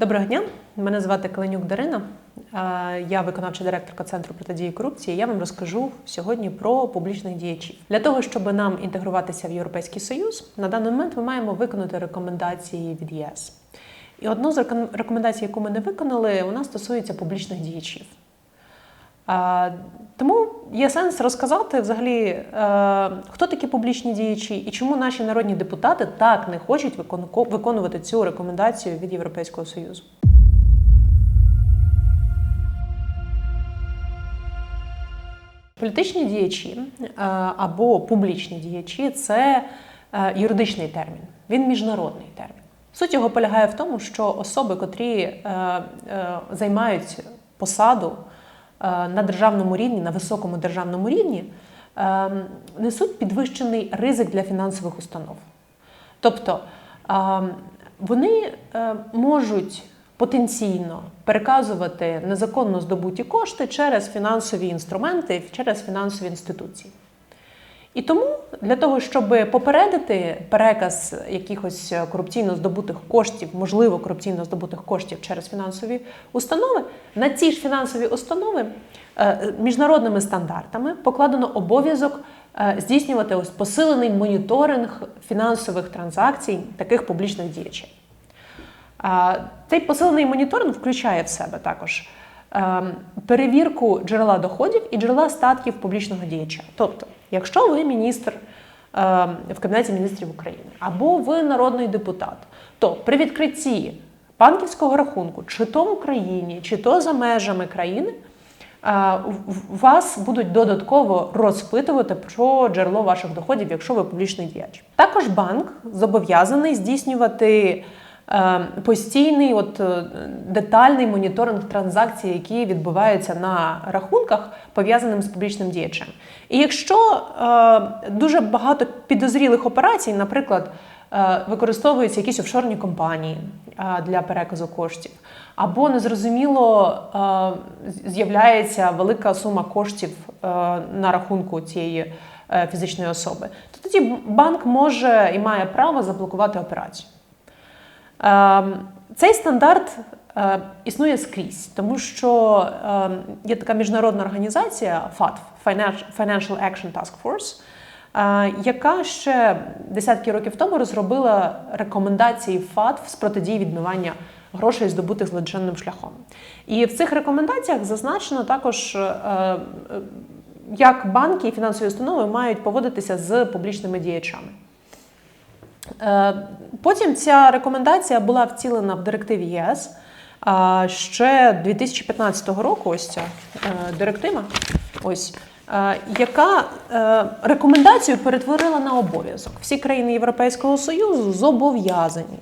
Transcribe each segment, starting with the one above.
Доброго дня, мене звати Каленюк Дарина. Е, Я виконавча директорка Центру протидії корупції. Я вам розкажу сьогодні про публічних діячів. Для того, щоб нам інтегруватися в Європейський Союз, на даний момент ми маємо виконати рекомендації від єС. І одну з реком- рекомендацій, яку ми не виконали, вона стосується публічних діячів. Е, Тому є сенс розказати взагалі, е, хто такі публічні діячі і чому наші народні депутати так не хочуть виконувати цю рекомендацію від Європейського Союзу. Політичні діячі е, або публічні діячі це юридичний термін, він міжнародний термін. Суть його полягає в тому, що особи, котрі займають посаду на державному рівні, на високому державному рівні, е, несуть підвищений ризик для фінансових установ. Тобто е, вони е, можуть потенційно переказувати незаконно здобуті кошти через фінансові інструменти, через фінансові інституції. І тому для того, щоб попередити переказ якихось корупційно здобутих коштів, можливо, корупційно здобутих коштів через фінансові установи, на ці ж фінансові установи е, міжнародними стандартами покладено обов'язок е, здійснювати ось посилений моніторинг фінансових транзакцій таких публічних діячів. Цей посилений моніторинг включає в себе також е, перевірку джерела доходів і джерела статків публічного діяча. Тобто, якщо ви міністр е, в Кабінеті міністрів України або ви народний депутат, то при відкритті банківського рахунку, чи то в Україні, чи то за межами країни, е, вас будуть додатково розпитувати про джерело ваших доходів, якщо ви публічний діяч. Також банк зобов'язаний здійснювати постійний, от е, детальний моніторинг транзакцій, які відбуваються на рахунках, пов'язаним з публічним діячем. І якщо е, дуже багато підозрілих операцій, наприклад, е, використовуються якісь офшорні компанії для переказу коштів, або незрозуміло з'являється велика сума коштів на рахунку цієї фізичної особи, то тоді банк може і має право заблокувати операцію. Ем, Цей стандарт е, існує скрізь, тому що ем, є така міжнародна організація FATF Finan- Financial Action Task Force, е, яка ще десятки років тому розробила рекомендації FATF з протидії відмивання грошей, здобутих злочинним шляхом. І в цих рекомендаціях зазначено також. е, Як банки і фінансові установи мають поводитися з публічними діячами. Е, Потім ця рекомендація була втілена в директиві ЄС. Ще 2015 року ось ця е, директива, ось, е, яка рекомендацію перетворила на обов'язок. Всі країни Європейського Союзу зобов'язані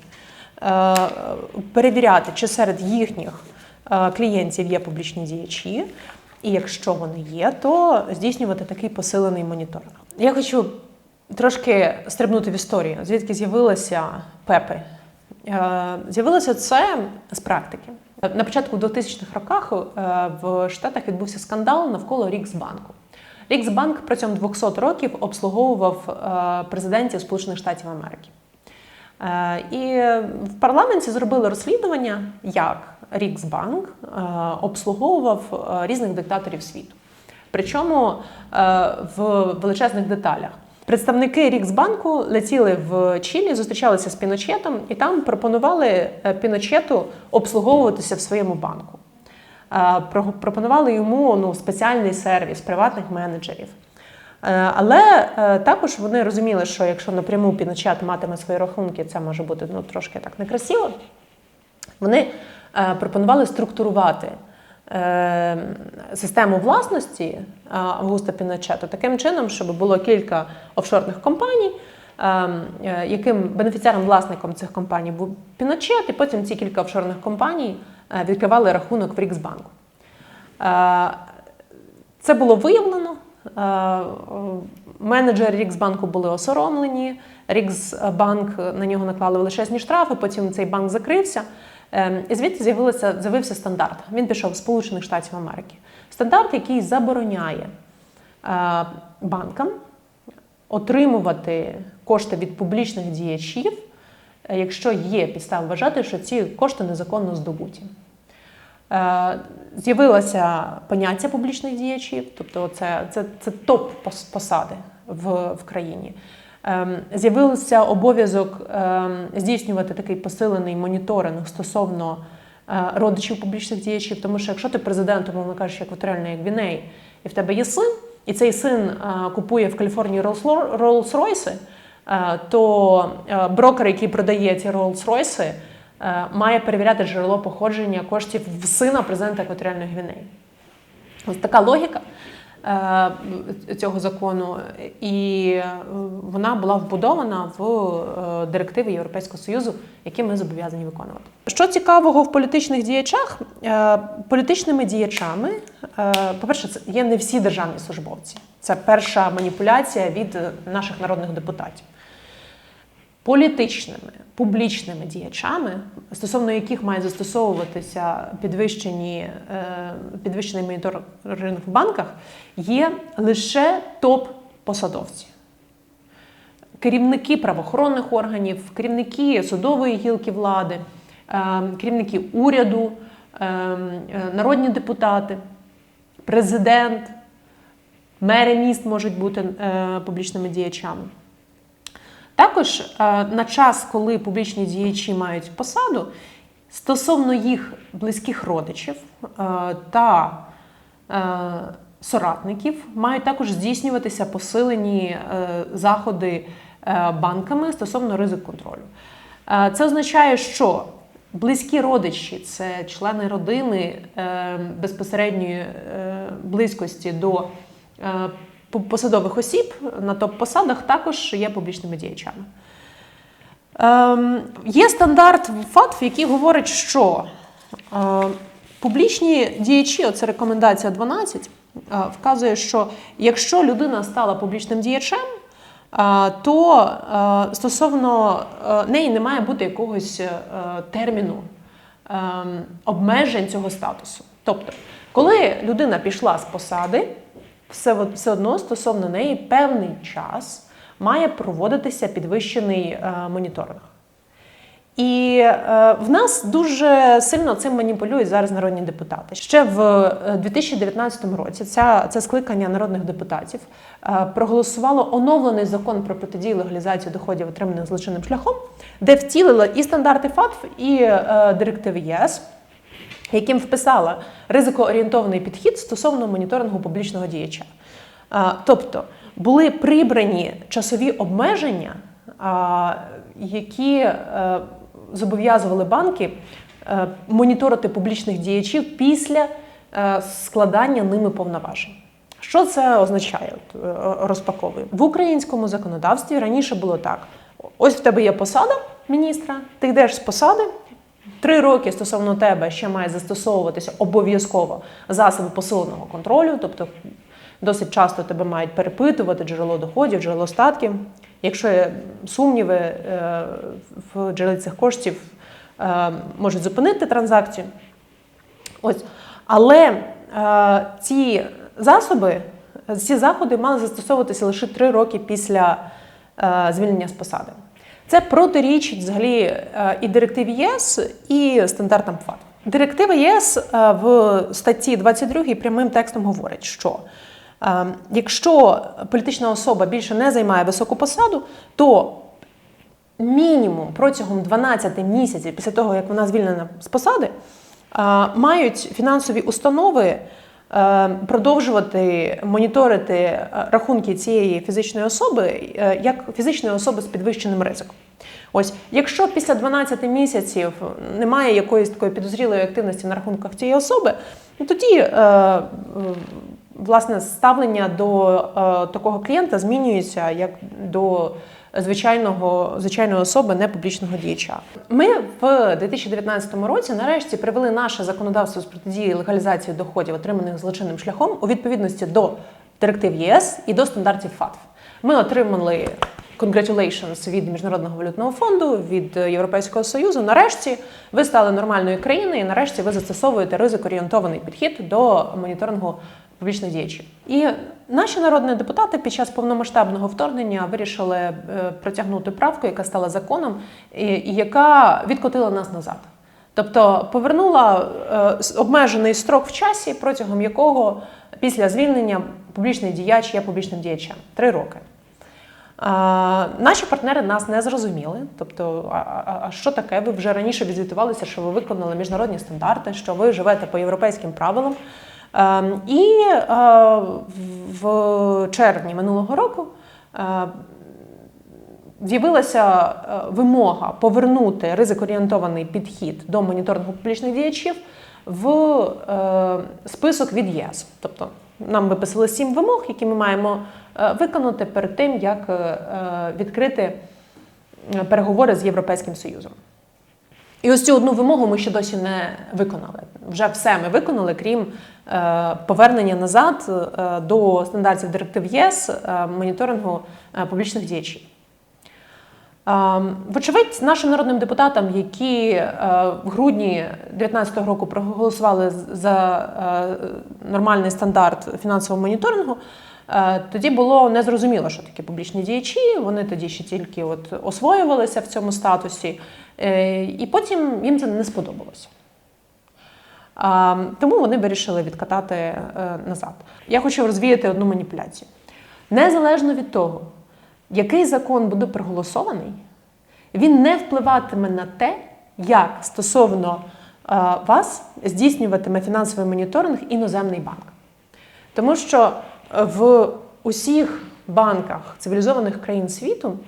перевіряти, чи серед їхніх клієнтів є публічні діячі. І якщо вони є, то здійснювати такий посилений моніторинг. Я хочу трошки стрибнути в історію, звідки з'явилися пепи. Е, З'явилося це з практики. На початку 2000-х роках е, в Штатах відбувся скандал навколо Ріксбанку. Ріксбанк протягом 200 років обслуговував е, президентів Сполучених Штатів Америки. І в парламенті зробили розслідування, як Ріксбанк обслуговував різних диктаторів світу. Причому в величезних деталях. Представники Ріксбанку летіли в Чилі, зустрічалися з Піночетом і там пропонували е, Піночету обслуговуватися в своєму банку. Е, Пропонували йому ну, спеціальний сервіс приватних менеджерів. Е, Але також вони розуміли, що якщо напряму Піночет матиме свої рахунки, це може бути ну, трошки так некрасиво. Вони пропонували структурувати систему власності е, Августа Піночету таким чином, щоб було кілька офшорних компаній, е, е, яким бенефіціаром власником цих компаній був Піночет, і потім ці кілька офшорних компаній е, відкривали рахунок в Ріксбанку. Е, Це було виявлено. Е, Менеджери Ріксбанку були осоромлені. Ріксбанк на нього наклали величезні штрафи. Потім цей банк закрився. Е, І звідти з'явилося з'явився стандарт. Він пішов з Сполучених Штатів Америки. Стандарт, який забороняє е, банкам отримувати кошти від публічних діячів е, якщо є підстав вважати, що ці кошти незаконно здобуті. Е, З'явилося поняття публічних діячів, тобто це, це, це топ-посади в, в країні. Ем, З'явився обов'язок ем, здійснювати такий посилений моніторинг стосовно е, родичів публічних діячів, тому що якщо ти президент, умовно кажучи, екваторіальний як Гвіней, і в тебе є син, і цей син е, купує в Каліфорнії Rolls-Royce, е, то брокер, який продає ці Rolls-Royce, має перевіряти джерело походження коштів в сина президента екваторіальної Гвінеї. Ось така логіка цього закону, і е, вона була вбудована в е, директиви Європейського Союзу, які ми зобов'язані виконувати. Що цікавого в політичних діячах? Е, Політичними діячами, е, по-перше, це є не всі державні службовці. Це перша маніпуляція від е, наших народних депутатів політичними публічними діячами, стосовно яких має застосовуватися підвищені, е, підвищений моніторинг в банках, є лише топ-посадовці. Керівники правоохоронних органів, керівники судової гілки влади, е, керівники уряду, е, народні депутати, президент, мери міст можуть бути публічними діячами. Також е, на час, коли публічні діячі мають посаду, стосовно їх близьких родичів е, та е, соратників мають також здійснюватися посилені заходи банками стосовно ризик контролю. Це означає, що близькі родичі це члени родини безпосередньої близькості до посадових осіб на топ-посадах також є публічними діячами. Ем, Є стандарт ФАТФ, який говорить, що е, публічні діячі, оце рекомендація 12, е, вказує, що якщо людина стала публічним діячем, е, то е, стосовно е, неї не має бути якогось е, терміну е, обмежень цього статусу. Тобто, коли людина пішла з посади, все, все одно стосовно неї певний час має проводитися підвищений е, моніторинг. І е, в нас дуже сильно цим маніпулюють зараз народні депутати. Ще в 2019 е, році ця, це скликання народних депутатів проголосувало оновлений закон про протидію легалізацію доходів, отриманих злочинним шляхом, де втілило і стандарти ФАТФ, і директиви ЄС яким вписала ризикоорієнтований підхід стосовно моніторингу публічного діяча. Тобто були прибрані часові обмеження, які е, зобов'язували банки е, моніторити публічних діячів після е, складання ними повноважень. Що це означає? Розпаковую в українському законодавстві раніше було так: ось в тебе є посада міністра, ти йдеш з посади, Три роки стосовно тебе ще має застосовуватися обов'язково засоби посиленого контролю, тобто досить часто тебе мають перепитувати джерело доходів, джерело статків. Якщо є сумніви е, в джерелі цих коштів, е, можуть зупинити транзакцію. Ось. Але е, ці засоби, ці заходи мали застосовуватися лише три роки після звільнення з посади. Це протирічить взагалі е, і директиві ЄС, і стандартам ФАТ. Директива ЄС е, в статті 22 прямим текстом говорить, що е, якщо політична особа більше не займає високу посаду, то мінімум протягом 12 місяців після того, як вона звільнена з посади, мають фінансові установи. Продовжувати моніторити рахунки цієї фізичної особи як фізичної особи з підвищеним ризиком. Ось, якщо після 12 місяців немає якоїсь такої підозрілої активності на рахунках цієї особи, ну тоді е, е, власне ставлення до е, такого клієнта змінюється як до звичайного звичайної особи, не публічного діяча. Ми в 2019 році нарешті привели наше законодавство з протидії легалізації доходів, отриманих злочинним шляхом у відповідності до директив ЄС і до стандартів ФАТФ. Ми отримали congratulations від міжнародного валютного фонду, від Європейського союзу. Нарешті ви стали нормальною країною, і нарешті ви застосовуєте ризик-орієнтований підхід до моніторингу публічних діячів. І наші народні депутати під час повномасштабного вторгнення вирішили е, протягнути правку, яка стала законом, і, і яка відкотила нас назад. Тобто повернула е, обмежений строк в часі, протягом якого після звільнення публічний діяч є публічним діячем три роки. А, наші партнери нас не зрозуміли. Тобто, а, а, а що таке? Ви вже раніше відзвітувалися, що ви виконали міжнародні стандарти, що ви живете по європейським правилам. Ем, і е, в червні минулого року е, з'явилася е, вимога повернути ризикоорієнтований підхід до моніторингу публічних діячів в список від ЄС. Тобто нам виписали сім вимог, які ми маємо виконати перед тим, як відкрити переговори з Європейським Союзом. І ось цю одну вимогу ми ще досі не виконали. Вже все ми виконали, крім повернення назад е, до стандартів директив ЄС е, моніторингу е, публічних діячів. Е, Вочевидь, нашим народним депутатам, які е, в грудні 2019 року проголосували за е, нормальний стандарт фінансового моніторингу, е, тоді було незрозуміло, що таке публічні діячі. Вони тоді ще тільки от освоювалися в цьому статусі, е, і потім їм це не сподобалося. Тому вони вирішили відкатати е, назад. Я хочу розвіяти одну маніпуляцію. Незалежно від того, який закон буде проголосований, він не впливатиме на те, як стосовно е, вас здійснюватиме фінансовий моніторинг іноземний банк. Тому що в усіх банках цивілізованих країн світу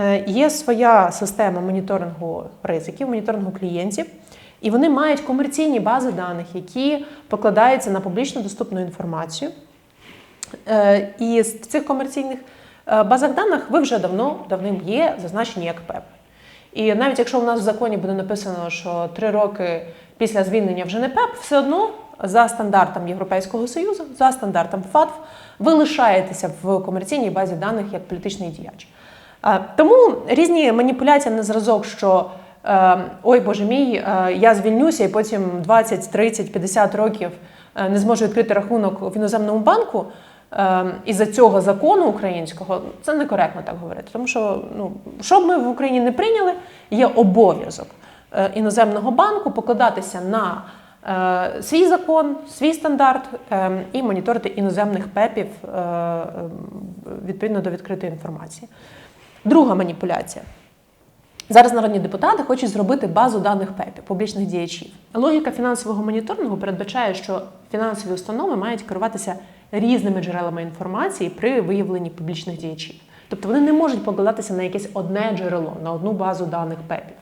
е, є своя система моніторингу ризиків, моніторингу клієнтів, і вони мають комерційні бази даних, які покладаються на публічно доступну інформацію. Е, І в цих комерційних е, базах даних ви вже давно давним є зазначені як ПЕП. І навіть якщо у нас в законі буде написано, що три роки після звільнення вже не ПЕП, все одно за стандартом Європейського Союзу, за стандартом ФАТФ, ви лишаєтеся в комерційній базі даних як політичний діяч. Тому різні маніпуляції на зразок, що е, ой Боже мій, е, я звільнюся і потім 20, 30, 50 років е, не зможу відкрити рахунок в іноземному банку. е, Із-за цього закону українського це некоректно так говорити, тому що ну що б ми в Україні не прийняли, є обов'язок е, іноземного банку покладатися на свій закон, свій стандарт е, і моніторити іноземних ПЕПів відповідно до відкритої інформації. Друга маніпуляція. Зараз народні депутати хочуть зробити базу даних ПЕПів, публічних діячів. Логіка фінансового моніторингу передбачає, що фінансові установи мають керуватися різними джерелами інформації при виявленні публічних діячів. Тобто вони не можуть покладатися на якесь одне джерело, на одну базу даних ПЕПів.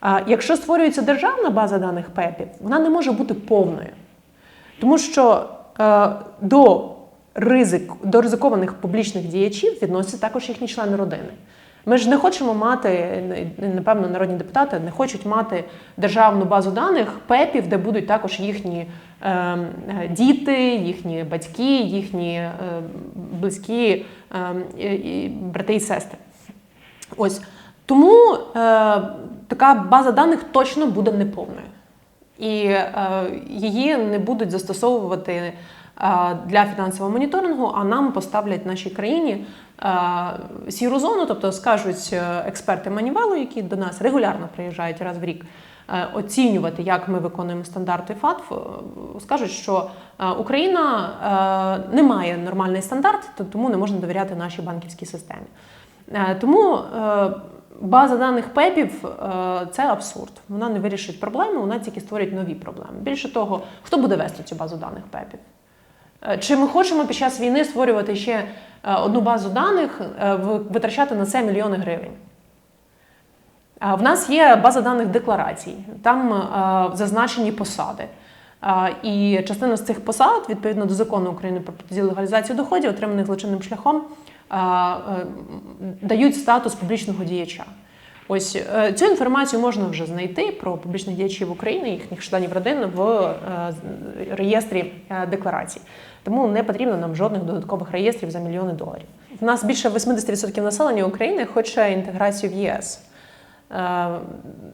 А якщо створюється державна база даних ПЕПів, вона не може бути повною. Тому що е, до, ризик, до ризикованих публічних діячів відносяться також їхні члени родини. Ми ж не хочемо мати, напевно, народні депутати не хочуть мати державну базу даних ПЕПів, де будуть також їхні е, діти, їхні батьки, їхні е, близькі е, і брати і сестри. Ось тому е, така база даних точно буде неповною. І е, її не будуть застосовувати для фінансового моніторингу, а нам поставлять нашій країні е, сіру зону, тобто скажуть е, експерти Манівалу, які до нас регулярно приїжджають раз в рік. е, Оцінювати, як ми виконуємо стандарти ФАТФ, е, скажуть, що е, Україна е, не має нормальний стандарт, тому не можна довіряти нашій банківській системі. Е, Тому е, база даних ПЕПів е, це абсурд. Вона не вирішить проблеми, вона тільки створить нові проблеми. Більше того, хто буде вести цю базу даних ПЕПів? Е, Чи ми хочемо під час війни створювати ще е, одну базу даних, е, витрачати на це мільйони гривень? В нас є база даних декларацій, там зазначені посади. І частина з цих посад, відповідно до закону України про легалізацію доходів, отриманих злочинним шляхом, дають статус публічного діяча. Ось е, цю інформацію можна вже знайти про публічних діячів України, їхніх членів родин в е, реєстрі е, декларацій. Тому не потрібно нам жодних додаткових реєстрів за мільйони доларів. В нас більше 80% населення України хоче інтеграцію в ЄС.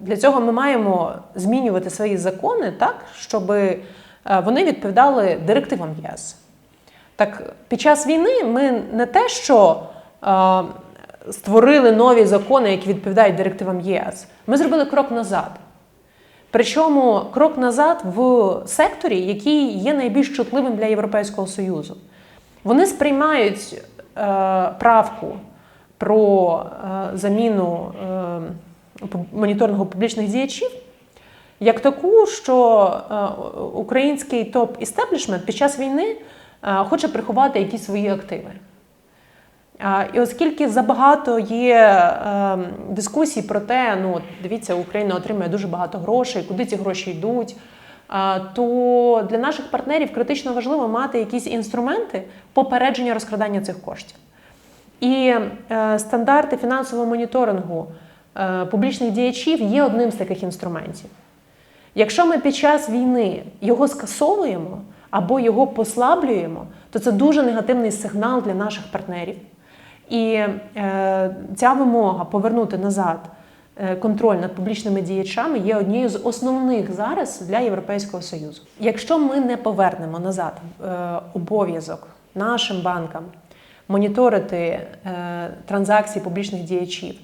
Для цього ми маємо змінювати свої закони так, щоб вони відповідали директивам ЄС. Так під час війни ми не те, що створили нові закони, які відповідають директивам ЄС, ми зробили крок назад. Причому крок назад в секторі, який є найбільш чутливим для Європейського Союзу. Вони сприймають е, правку про е, заміну е, моніторингу публічних діячів як таку, що е, український топ-істеблішмент під час війни е, хоче приховати якісь свої активи. І оскільки забагато є е, дискусій про те, ну дивіться, Україна отримує дуже багато грошей, куди ці гроші йдуть, то для наших партнерів критично важливо мати якісь інструменти попередження розкрадання цих коштів. І е, стандарти фінансового моніторингу е, публічних діячів є одним з таких інструментів. Якщо ми під час війни його скасовуємо або його послаблюємо, то це дуже негативний сигнал для наших партнерів. І е, ця вимога повернути назад е, контроль над публічними діячами є однією з основних зараз для Європейського Союзу. Якщо ми не повернемо назад е, обов'язок нашим банкам моніторити транзакції публічних діячів,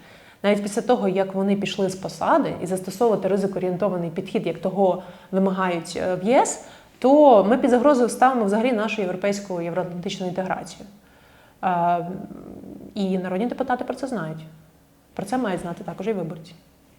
навіть після того, як вони пішли з посади і застосовувати ризикоорієнтований підхід, як того вимагають в ЄС, то ми під загрозою ставимо взагалі нашу європейську євроатлантичну інтеграцію. Е, І народні депутати про це знають. Про це мають знати також і виборці.